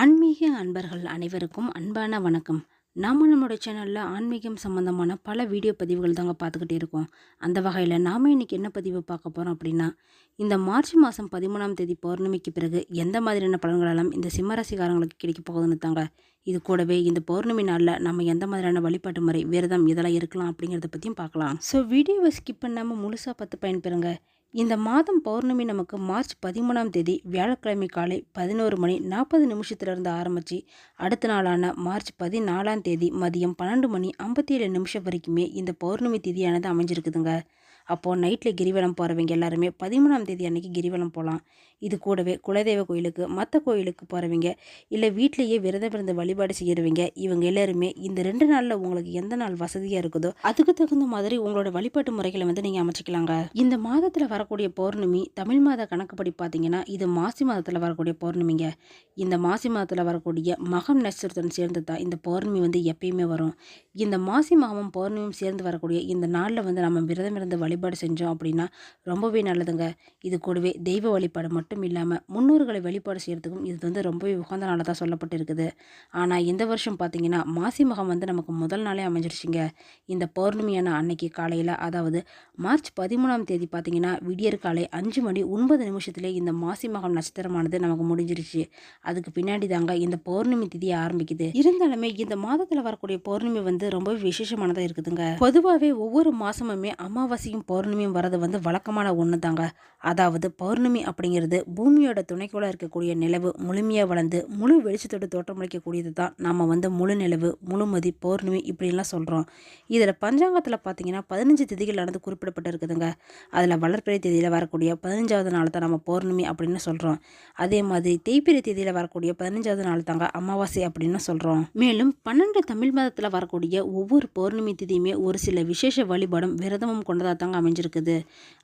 ஆன்மீக அன்பர்கள் அனைவருக்கும் அன்பான வணக்கம். நாம் நம்மளோட சேனலில் ஆன்மீகம் சம்மந்தமான பல வீடியோ பதிவுகள் தாங்க பார்த்துக்கிட்டே இருக்கோம். அந்த வகையில் நாம் இன்னைக்கு என்ன பதிவு பார்க்க போகிறோம் அப்படின்னா இந்த மார்ச் மாதம் பதிமூணாம் தேதி பௌர்ணமிக்கு பிறகு எந்த மாதிரியான பலன்களெல்லாம் இந்த சிம்மராசிக்காரங்களுக்கு கிடைக்க போகுதுன்னு தாங்க. இது கூடவே இந்த பௌர்ணமி நாளில் நம்ம எந்த மாதிரியான வழிபாட்டு முறை விரதம் இதெல்லாம் இருக்கலாம் அப்படிங்கிறத பற்றியும் பார்க்கலாம். ஸோ வீடியோவை ஸ்கிப் பண்ணாமல் முழுசாக பார்த்து பயன்பெறுங்க. இந்த மாதம் பௌர்ணமி நமக்கு மார்ச் பதிமூணாம் தேதி வியாழக்கிழமை காலை பதினோரு மணி நாற்பது நிமிஷத்திலிருந்து ஆரம்பித்து அடுத்த நாளான மார்ச் பதினாலாம் தேதி மதியம் பன்னெண்டு மணி ஐம்பத்தி ஏழு நிமிஷம் வரைக்குமே இந்த பௌர்ணமி திதியானது அமைஞ்சிருக்குதுங்க. அப்போது நைட்டில் கிரிவலம் போகிறவங்க எல்லாருமே பதிமூணாம் தேதி அன்னைக்கு கிரிவலம் போகலாம் இது கூடவே குலதெய்வ கோயிலுக்கு மற்ற கோயிலுக்கு போகிறவங்க இல்லை வீட்டிலேயே விரதம் இருந்து வழிபாடு செய்கிறவங்க இவங்க எல்லாருமே இந்த ரெண்டு நாளில் உங்களுக்கு எந்த நாள் வசதியாக இருக்குதோ அதுக்கு தகுந்த மாதிரி உங்களோட வழிபாட்டு முறைகளை வந்து நீங்கள் அமைச்சிக்கலாங்க. இந்த மாதத்தில் வரக்கூடிய பௌர்ணமி தமிழ் மாத கணக்குப்படி பார்த்தீங்கன்னா இது மாசி மாதத்தில் வரக்கூடிய பௌர்ணமிங்க. இந்த மாசி மாதத்தில் வரக்கூடிய மகம் நட்சத்திரத்துடன் சேர்ந்து தான் இந்த பௌர்ணமி வந்து எப்பயுமே வரும். இந்த மாசி மாதம் பௌர்ணமியும் சேர்ந்து வரக்கூடிய இந்த நாளில் வந்து நம்ம விரதம் இருந்து வழிபாடு செஞ்சோம் அப்படின்னா ரொம்பவே நல்லதுங்க. இது கூடவே தெய்வ வழிபாடு மட்டும் இல்லாமல் முன்னோர்களை வழிபாடு செய்கிறதுக்கும் இது வந்து ரொம்பவே உகந்த நாளாக தான் சொல்லப்பட்டிருக்குது. ஆனால் இந்த வருஷம் பார்த்தீங்கன்னா மாசி மகம் வந்து நமக்கு முதல் நாளே அமைஞ்சிருச்சுங்க. இந்த பௌர்ணமியான அன்னைக்கு காலையில் அதாவது மார்ச் பதிமூணாம் தேதி பார்த்திங்கன்னா விடியற் காலை அஞ்சு மணி ஒன்பது நிமிஷத்துலேயே இந்த மாசி மகம் நட்சத்திரமானது நமக்கு முடிஞ்சிருச்சு. அதுக்கு பின்னாடி தாங்க இந்த பௌர்ணமி திதி ஆரம்பிக்குது. இருந்தாலுமே இந்த மாதத்தில் வரக்கூடிய பௌர்ணமி வந்து ரொம்பவே விசேஷமானதாக இருக்குதுங்க. பொதுவாகவே ஒவ்வொரு மாதமுமே அமாவாசையும் பௌர்ணமியும் வரது வந்து வழக்கமான ஒன்று தாங்க அதாவது பௌர்ணமி அப்படிங்கிறது பூமியோட துணைக்கோளாக இருக்கக்கூடிய நிலவு முழுமையாக வளர்ந்து முழு வெளிச்சத்தோடு தோற்றமளிக்கக்கூடியது தான் நம்ம வந்து முழு நிலவு முழுமதி பௌர்ணமி இப்படின்லாம் சொல்கிறோம் இதில் பஞ்சாங்கத்தில் பார்த்தீங்கன்னா பதினஞ்சு திதிகள் நடந்து குறிப்பிடப்பட்டு குறிப்பிடப்பட்டிருக்குதுங்க. அதில் வளர்ப்பிறை தேதியில் வரக்கூடிய பதினஞ்சாவது நாள் தான் நம்ம பௌர்ணமி அப்படின்னு சொல்கிறோம் அதே மாதிரி தேய்பிறை தேதியில் வரக்கூடிய பதினஞ்சாவது நாள் தாங்க அமாவாசை அப்படின்னு சொல்கிறோம் மேலும் பன்னெண்டு தமிழ் மாதத்தில் வரக்கூடிய ஒவ்வொரு பௌர்ணமி திதியுமே ஒரு சில விசேஷ வழிபாடும் விரதமும் கொண்டதாக தாங்க அமைஞ்சிருக்குது.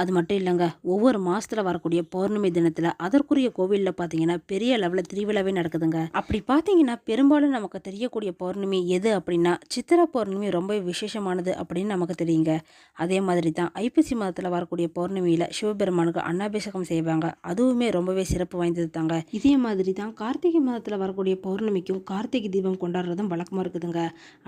அது மட்டும் இல்லைங்க ஒவ்வொரு மாதத்தில் வரக்கூடிய பௌர்ணமி தினத்தில் அதற்குரிய கோவிலில் பார்த்தீங்கன்னா பெரிய லெவலில் திருவிழாவே நடக்குதுங்க. அப்படி பார்த்தீங்கன்னா பெரும்பாலும் நமக்கு தெரியக்கூடிய பௌர்ணமி எது அப்படின்னா சித்திரை பௌர்ணமி ரொம்ப விசேஷமானது அப்படின்னு நமக்கு தெரியுங்க. அதே மாதிரி தான் ஐப்பசி மாதத்தில் வரக்கூடிய பௌர்ணமியில் சிவபெருமானுக்கு அன்னாபிஷேகம் செய்வாங்க. அதுவுமே ரொம்பவே சிறப்பு வாய்ந்தது தாங்க இதே மாதிரி தான் கார்த்திகை மாதத்தில் வரக்கூடிய பௌர்ணமிக்கும் கார்த்திகை தீபம் கொண்டாடுறதும் வழக்கமாக இருக்குதுங்க.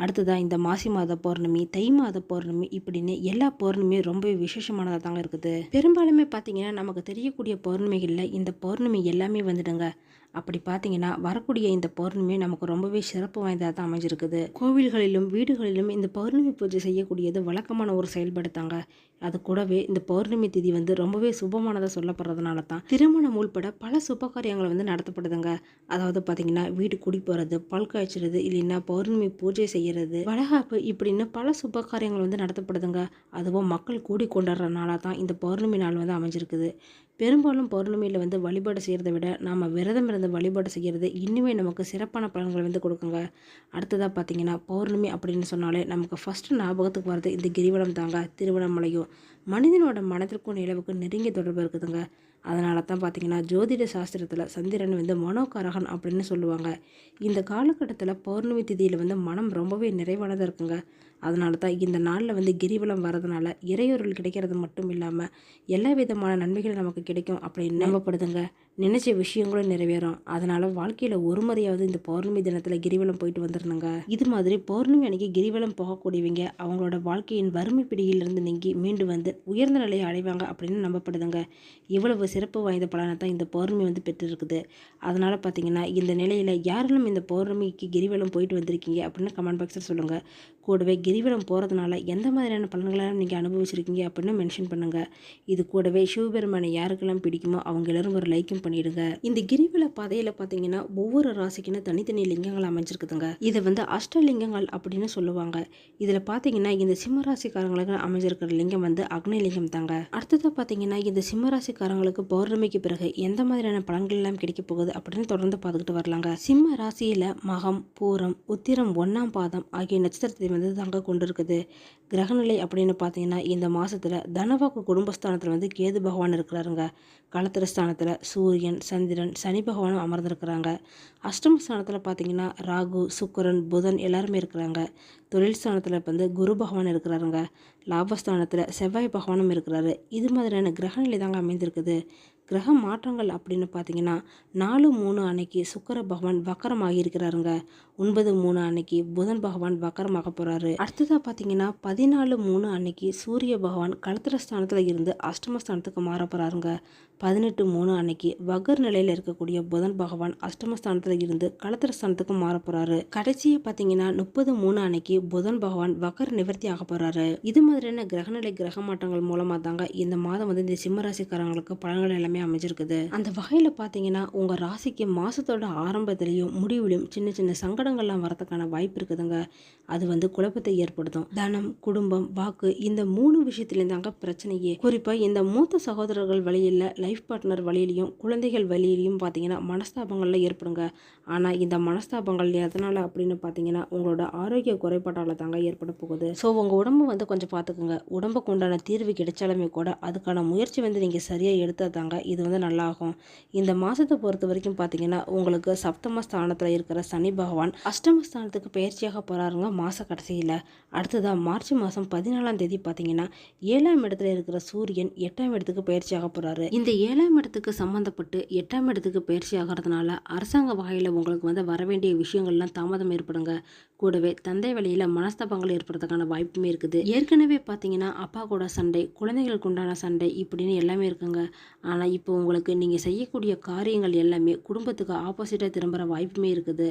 அடுத்ததான் இந்த மாசி மாத பௌர்ணமி தை மாத பௌர்ணமி இப்படின்னு எல்லா பௌர்ணமியும் ரொம்பவே விசேஷமானதாக தாங்க இருக்குது. பெரும்பாலுமே பார்த்தீங்கன்னா நமக்கு தெரியக்கூடிய பௌர்ணமிகளில் இந்த பௌர்ணமி எல்லாமே வந்துடுங்க. அப்படி பார்த்தீங்கன்னா வரக்கூடிய இந்த பௌர்ணமி நமக்கு ரொம்பவே சிறப்பு வாய்ந்ததாக தான் அமைஞ்சிருக்குது. கோவில்களிலும் வீடுகளிலும் இந்த பௌர்ணமி பூஜை செய்யக்கூடியது வழக்கமான ஒரு செயல்படுத்தாங்க. அது கூடவே இந்த பௌர்ணமி திதி வந்து ரொம்பவே சுபமானதாக சொல்லப்படுறதுனால தான் திருமணம் உள்பட பல சுப காரியங்கள் வந்து நடத்தப்படுதுங்க. அதாவது பார்த்தீங்கன்னா வீடு குடி போகிறது பல் காய்ச்சறது இல்லைன்னா பௌர்ணமி பூஜை செய்கிறது வளகாப்பு இப்படின்னு பல சுப காரியங்கள் வந்து நடத்தப்படுதுங்க. அதுவும் மக்கள் கூடி கொண்டாடுறதுனால தான் இந்த பௌர்ணமி நாள் வந்து அமைஞ்சிருக்குது. பெரும்பாலும் பௌர்ணமியில் வந்து வழிபாடு செய்கிறத விட நாம் விரதம் இருந்து வழிபாடு செய்கிறது இன்னுமே நமக்கு சிறப்பான பலன்கள் வந்து கொடுக்குங்க. அடுத்ததாக பார்த்தீங்கன்னா பௌர்ணமி அப்படின்னு சொன்னாலே நமக்கு ஃபஸ்ட்டு ஞாபகத்துக்கு வர்றது இந்த கிரிவலம் தாங்க திருவண்ணாமலையும். மனிதனோட மனதிற்கும் நிலவுக்கும் நெருங்கிய தொடர்பு இருக்குதுங்க. அதனால தான் பார்த்தீங்கன்னா ஜோதிட சாஸ்திரத்தில் சந்திரன் வந்து மனோகாரகன் அப்படின்னு சொல்லுவாங்க. இந்த காலகட்டத்தில் பௌர்ணமி திதியில் வந்து மனம் ரொம்பவே நிறைவானதாக இருக்குங்க. அதனால தான் இந்த நாளில் வந்து கிரிவலம் வரதுனால இறையொருள் கிடைக்கிறது மட்டும் இல்லாமல் எல்லா விதமான நன்மைகளும் நமக்கு கிடைக்கும் அப்படின்னு நம்பப்படுதுங்க. நினைச்ச விஷயங்களும் நிறைவேறும். அதனால வாழ்க்கையில் ஒரு முறையாவது இந்த பௌர்ணமி தினத்தில் கிரிவலம் போயிட்டு வந்துடணுங்க இது மாதிரி பௌர்ணமி அன்னைக்கு கிரிவலம் போகக்கூடியவங்க அவங்களோட வாழ்க்கையின் வறுமை பிடியிலிருந்து நீங்கி மீண்டு வந்து உயர்ந்த நிலையை அடைவாங்க அப்படின்னு நம்பப்படுதுங்க. இவ்வளவு சிறப்பு வாய்ந்த பலனை தான் இந்த பௌர்ணமி வந்து பெற்றிருக்குது. அதனால் பார்த்தீங்கன்னா இந்த நிலையில் யாரெல்லாம் இந்த பௌர்ணமிக்கு கிரிவலம் போயிட்டு வந்திருக்கீங்க அப்படின்னு கமெண்ட் பாக்ஸில் சொல்லுங்கள் கூடவே கிரிவலம் போகிறதுனால எந்த மாதிரியான பலன்களெல்லாம் நீங்கள் அனுபவிச்சிருக்கீங்க அப்படின்னு மென்ஷன் பண்ணுங்கள் இது கூடவே சிவபெருமானை யாருக்கெல்லாம் பிடிக்குமோ அவங்க எல்லாரும் ஒரு லைக்கும் பண்ணிடுங்க. இந்த கிரிவல பாதையில் பார்த்தீங்கன்னா ஒவ்வொரு ராசிக்குன்னு தனித்தனி லிங்கங்கள் அமைஞ்சிருக்குதுங்க. இதை வந்து அஷ்டலிங்கங்கள் அப்படின்னு சொல்லுவாங்க. இதில் பார்த்தீங்கன்னா இந்த சிம்மராசிக்காரங்களுக்கு அமைஞ்சிருக்கிற லிங்கம் வந்து அக்னி லிங்கம் தாங்க. அடுத்ததாக பார்த்தீங்கன்னா இந்த சிம்மராசிக்காரங்களுக்கு பௌர்ணமிக்கு பிறகு எந்த மாதிரியான பலன்கள் எல்லாம் கிடைக்க போகுது அப்படின்னு தொடர்ந்து பார்த்துக்கிட்டு வரலாங்க. சிம்ம ராசியில் மகம் பூரம் உத்திரம் ஒன்றாம் பாதம் ஆகிய நட்சத்திரத்தை வந்து தாங்க கொண்டிருக்குது. கிரகநிலை அப்படின்னு பார்த்தீங்கன்னா இந்த மாதத்தில் தனவாக்கு குடும்பஸ்தானத்தில் வந்து கேது பகவான் இருக்கிறாருங்க. களத்திர ஸ்தானத்தில் சூரியன் சந்திரன் சனி பகவானும் அமர்ந்திருக்கிறாங்க. அஷ்டம ஸ்தானத்தில் பார்த்தீங்கன்னா ராகு சுக்கரன் புதன் எல்லாருமே இருக்கிறாங்க. தொழில் ஸ்தானத்தில் வந்து குரு பகவான் இருக்கிறாருங்க. லாபஸ்தானத்தில் செவ்வாய் பகவானும் இருக்கிறாரு. இது மாதிரியான கிரகநிலை தாங்க அமைந்திருக்குது. கிரக மாற்றங்கள் அப்படின்னு பார்த்தீங்கன்னா நாலு மூணு அன்னைக்கு சுக்கர பகவான் வக்கரமாக இருக்கிறாருங்க. ஒன்பது மூணு அன்னைக்கு புதன் பகவான் வக்கரமாக போகிறாரு அடுத்ததாக பார்த்தீங்கன்னா பதினாலு மூணு அன்னைக்கு சூரிய பகவான் களத்திர ஸ்தானத்தில் இருந்து அஷ்டமஸ்தானத்துக்கு மாற போகிறாருங்க பதினெட்டு மூணு அன்னைக்கு வகர் நிலையில் இருக்கக்கூடிய புதன் பகவான் அஷ்டமஸ்தானத்தில் இருந்து களத்திர ஸ்தானத்துக்கு மாற போகிறாரு கடைசியை பார்த்தீங்கன்னா முப்பது மூணு அன்னைக்கு புதன் பகவான் வக்கர் நிவர்த்தி ஆக போகிறாரு இது மாதிரியான கிரகநிலை கிரக மாற்றங்கள் மூலமாக தாங்க இந்த மாதம் வந்து இந்த சிம்ம ராசிக்காரங்களுக்கு பலன்கள் எல்லாமே அமைஞ்சிருக்குது. அந்த வகையில் பார்த்தீங்கன்னா உங்கள் ராசிக்கு மாதத்தோட ஆரம்பத்திலையும் முடிவிலையும் சின்ன சின்ன சங்கடங்கள்லாம் வரதுக்கான வாய்ப்பு இருக்குதுங்க. அது வந்து குழப்பத்தை ஏற்படுத்தும். தனம் குடும்பம் வாக்கு இந்த மூணு விஷயத்துலேயும் தாங்க பிரச்சனையே. குறிப்பாக இந்த மூத்த சகோதரர்கள் வழியில் லைஃப் பார்ட்னர் வழியிலையும் குழந்தைகள் வழியிலையும் பார்த்தீங்கன்னா மனஸ்தாபங்கள்லாம் ஏற்படுங்க. ஆனால் இந்த மனஸ்தாபங்கள் எதனால் அப்படின்னு பார்த்தீங்கன்னா உங்களோட ஆரோக்கிய குறைபாட்டால் தாங்க ஏற்பட போகுது. ஸோ உங்கள் உடம்பு வந்து கொஞ்சம் பார்த்துக்குங்க உடம்புக்கு உண்டான தீர்வு கிடைச்சாலுமே கூட அதுக்கான முயற்சி வந்து நீங்கள் சரியாக எடுத்தால் தாங்க இது வந்து நல்லாகும். இந்த மாதத்தை பொறுத்த வரைக்கும் பார்த்தீங்கன்னா உங்களுக்கு சப்தம ஸ்தானத்தில் இருக்கிற சனி பகவான் அஷ்டம ஸ்தானத்துக்கு பயிற்சியாக போகிறாருங்க மாத கடைசியில். அடுத்ததாக மார்ச் மாதம் பதினாலாம் தேதி பார்த்தீங்கன்னா ஏழாம் இடத்துல இருக்கிற சூரியன் எட்டாம் இடத்துக்கு பயிற்சியாக போகிறாரு இந்த ஏழாம் இடத்துக்கு சம்மந்தப்பட்டு எட்டாம் இடத்துக்கு பயிற்சி ஆகிறதுனால அரசாங்க வகையில் உங்களுக்கு வந்து வர வேண்டிய விஷயங்கள்லாம் தாமதம் ஏற்படுங்க. கூடவே தந்தை வழியில் மனஸ்தாபங்கள் ஏற்படுறதுக்கான வாய்ப்புமே இருக்குது. ஏற்கனவே பார்த்தீங்கன்னா அப்பா கூட சண்டை குழந்தைகளுக்கு உண்டான சண்டை இப்படின்னு எல்லாமே இருக்குங்க. ஆனால் இப்போ உங்களுக்கு நீங்கள் செய்யக்கூடிய காரியங்கள் எல்லாமே குடும்பத்துக்கு ஆப்போசிட்டாக திரும்புகிற வாய்ப்புமே இருக்குது.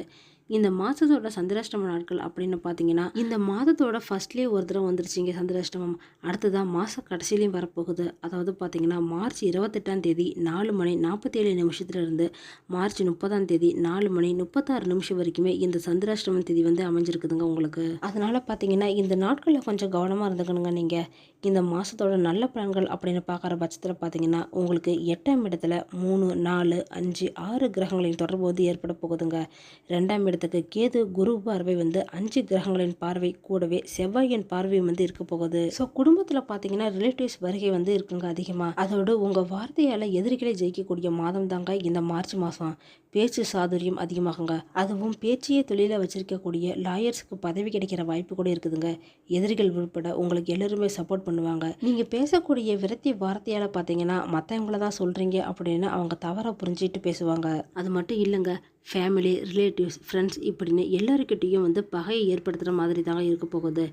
இந்த மாதத்தோட சந்திராஷ்டம நாட்கள் அப்படின்னு பார்த்தீங்கன்னா இந்த மாதத்தோட ஃபர்ஸ்ட்லேயே ஒரு தடவை வந்துருச்சுங்க சந்திராஷ்டமம். அடுத்ததான் மாத கடைசியிலையும் வரப்போகுது. அதாவது பார்த்தீங்கன்னா மார்ச் இருபத்தெட்டாம் தேதி நாலு மணி நாற்பத்தேழு நிமிஷத்துலேருந்து மார்ச் முப்பதாம் தேதி நாலு மணி முப்பத்தாறு நிமிஷம் வரைக்குமே இந்த சந்திராஷ்டமம் தேதி வந்து அமைஞ்சிருக்குதுங்க உங்களுக்கு. அதனால் பார்த்தீங்கன்னா இந்த நாட்களில் கொஞ்சம் கவனமாக இருந்துக்கணுங்க நீங்கள் இந்த மாதத்தோட நல்ல பலன்கள் அப்படின்னு பார்க்குற பட்சத்தில் பார்த்தீங்கன்னா உங்களுக்கு எட்டாம் இடத்துல மூணு நாலு அஞ்சு ஆறு கிரகங்களின் தொடர்பு வந்து ஏற்பட போகுதுங்க. ரெண்டாம் இடம் இடத்துக்கு கேது குரு பார்வை வந்து அஞ்சு கிரகங்களின் பார்வை கூடவே செவ்வாயின் பார்வையும் வந்து இருக்க போகுது. ஸோ குடும்பத்தில் பார்த்தீங்கன்னா ரிலேட்டிவ்ஸ் வருகை வந்து இருக்குங்க அதிகமாக அதோடு உங்கள் வார்த்தையால் எதிரிகளை ஜெயிக்கக்கூடிய மாதம் தாங்க இந்த மார்ச் மாதம் பேச்சு சாதுரியம் அதிகமாகுங்க. அதுவும் பேச்சையே தொழிலை வச்சிருக்கக்கூடிய லாயர்ஸுக்கு பதவி கிடைக்கிற வாய்ப்பு கூட இருக்குதுங்க. எதிரிகள் உட்பட உங்களுக்கு எல்லோருமே சப்போர்ட் பண்ணுவாங்க. நீங்கள் பேசக்கூடிய விரத்தி வார்த்தையால் பார்த்தீங்கன்னா மற்றவங்கள தான் சொல்கிறீங்க அப்படின்னு அவங்க தவறாக புரிஞ்சிட்டு பேசுவாங்க. அது மட்டும் இல்லைங்க. ஃபேமிலி ரிலேட்டிவ்ஸ் ஃப்ரெண்ட்ஸ் இப்படின்னு எல்லாருக்கிட்டேயும் வந்து பகையை ஏற்படுத்துகிற மாதிரி தாங்க இருக்க போகுது.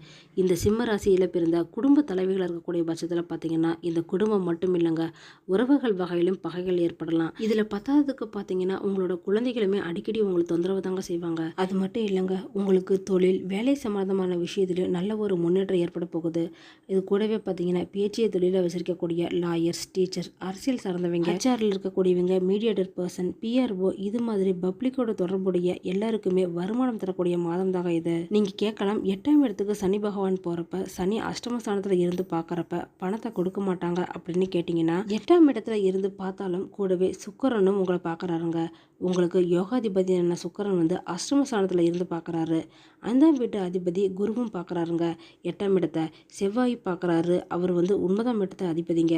இந்த சிம்ம ராசியில் பிறந்த குடும்ப தலைவிகளாக இருக்கக்கூடிய பட்சத்தில் பார்த்தீங்கன்னா இந்த குடும்பம் மட்டும் இல்லைங்க. உறவுகள் வகையிலும் பகைகள் ஏற்படலாம். இதில் பத்தாததுக்கு பார்த்தீங்கன்னா உங்களோட குழந்தைகளுமே அடிக்கடி உங்களுக்கு தொந்தரவு தாங்க செய்வாங்க. அது மட்டும் இல்லைங்க உங்களுக்கு தொழில் வேலை சம்மந்தமான விஷயத்துலையும் நல்ல ஒரு முன்னேற்றம் ஏற்பட போகுது. இது கூடவே பார்த்தீங்கன்னா பேச்சிய தொழிலில் வச்சிருக்கக்கூடிய லாயர்ஸ் டீச்சர் அரசியல் சார்ந்தவங்க ஹெச்ஆரில் இருக்கக்கூடியவங்க மீடியேட்டர் பர்சன் பிஆர்ஓ இது மாதிரி பப் பப்ளிக்கோட தொடர்புடைய எல்லாருக்குமே வருமானம் தரக்கூடிய மாதம் தாங்க இது. நீங்கள் கேட்கலாம் எட்டாம் இடத்துக்கு சனி பகவான் போகிறப்ப சனி அஷ்டமஸ்தானத்தில் இருந்து பார்க்குறப்ப பணத்தை கொடுக்க மாட்டாங்க அப்படின்னு கேட்டிங்கன்னா எட்டாம் இடத்துல இருந்து பார்த்தாலும் கூடவே சுக்கரனும் உங்களை பார்க்குறாருங்க உங்களுக்கு யோகாதிபதியான சுக்கரன் வந்து அஷ்டமஸ்தானத்தில் இருந்து பார்க்குறாரு ஐந்தாம் வீட்டு அதிபதி குருவும் பார்க்குறாருங்க எட்டாம் இடத்தை செவ்வாய் பார்க்குறாரு அவர் வந்து ஒன்பதாம் இடத்த அதிபதிங்க.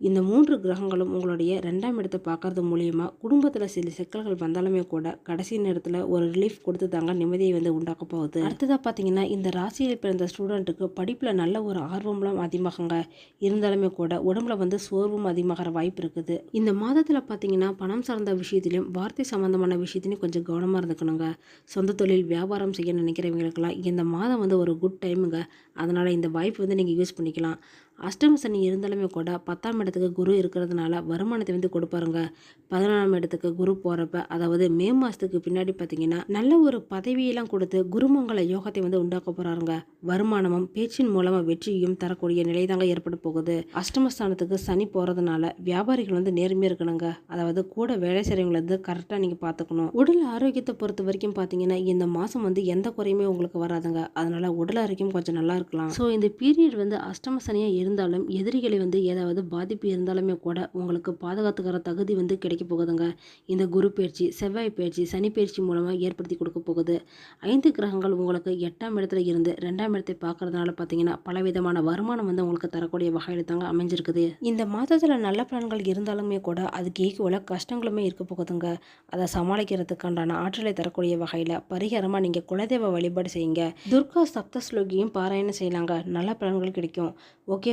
இந்த மூன்று கிரகங்களும் உங்களுடைய ரெண்டாம் இடத்தை பார்க்கறது மூலியமாக குடும்பத்தில் சில சிக்கல்கள் வந்தாலுமே கூட கடைசி நேரத்தில் ஒரு ரிலீஃப் கொடுத்து தாங்க நிம்மதியை வந்து உண்டாக்க போகுது. அடுத்ததாக பார்த்தீங்கன்னா இந்த ராசியில் பிறந்த ஸ்டூடெண்ட்டுக்கு படிப்பில் நல்ல ஒரு ஆர்வம்லாம் அதிகமாகுங்க. இருந்தாலுமே கூட உடம்புல வந்து சோர்வும் அதிகமாகிற வாய்ப்பு இருக்குது. இந்த மாதத்தில் பார்த்தீங்கன்னா பணம் சார்ந்த விஷயத்திலையும் வார்த்தை சம்மந்தமான விஷயத்திலையும் கொஞ்சம் கவனமாக இருந்துக்கணுங்க. சொந்த தொழில் வியாபாரம் செய்ய நினைக்கிறவங்களுக்கெல்லாம் இந்த மாதம் வந்து ஒரு குட் டைமுங்க அதனால் இந்த வாய்ப்பு வந்து நீங்கள் யூஸ் பண்ணிக்கலாம். அஷ்டம சனி இருந்தாலுமே கூட பத்தாம் இடத்துக்கு குரு இருக்கிறதுனால வருமானத்தை வந்து கொடுப்பாருங்க. பதினொன்றாம் இடத்துக்கு குரு போகிறப்ப அதாவது மே மாதத்துக்கு பின்னாடி பார்த்தீங்கன்னா நல்ல ஒரு பதவியெல்லாம் கொடுத்து குருமங்கல யோகத்தை வந்து உண்டாக்க போகிறாருங்க வருமானமும் பேச்சின் மூலமாக வெற்றியும் தரக்கூடிய நிலை தாங்க ஏற்பட போகுது. அஷ்டமஸ்தானத்துக்கு சனி போகிறதுனால வியாபாரிகள் வந்து நேர்மையாக இருக்கணுங்க. அதாவது கூட வேலை செய்கிறவங்களை வந்து கரெக்டாக நீங்கள் பார்த்துக்கணும் உடல் ஆரோக்கியத்தை பொறுத்த வரைக்கும் பார்த்தீங்கன்னா இந்த மாதம் வந்து எந்த குறையுமே உங்களுக்கு வராதுங்க. அதனால உடல் ஆரோக்கியம் கொஞ்சம் நல்லா இருக்கலாம். ஸோ இந்த பீரியட் வந்து அஷ்டம சனியாக இருந்தாலும் எதிரிகளை வந்து ஏதாவது பாதிப்பு இருந்தாலுமே கூட உங்களுக்கு பாதுகாத்துக்கிற தகுதி வந்து கிடைக்க போகுதுங்க. இந்த குரு பயிற்சி செவ்வாய் பயிற்சி சனி பயிற்சி மூலமாக ஏற்படுத்தி கொடுக்க போகுது. ஐந்து கிரகங்கள் உங்களுக்கு எட்டாம் இடத்துல இருந்து ரெண்டாம் இடத்தை பார்க்கறதுனால பார்த்தீங்கன்னா பலவிதமான வருமானம் வந்து உங்களுக்கு தரக்கூடிய வகையில் தாங்க அமைஞ்சிருக்குது. இந்த மாதத்தில் நல்ல பலன்கள் இருந்தாலுமே கூட அதுக்கு ஈக்குவலாக கஷ்டங்களுமே இருக்க போகுதுங்க. அதை சமாளிக்கிறதுக்கான ஆற்றலை தரக்கூடிய வகையில் பரிகாரமாக நீங்கள் குலதெய்வ வழிபாடு செய்யுங்க. துர்கா சப்தஸ்லோகியும் பாராயணம் செய்யலாங்க. நல்ல பலன்கள் கிடைக்கும். ஓகே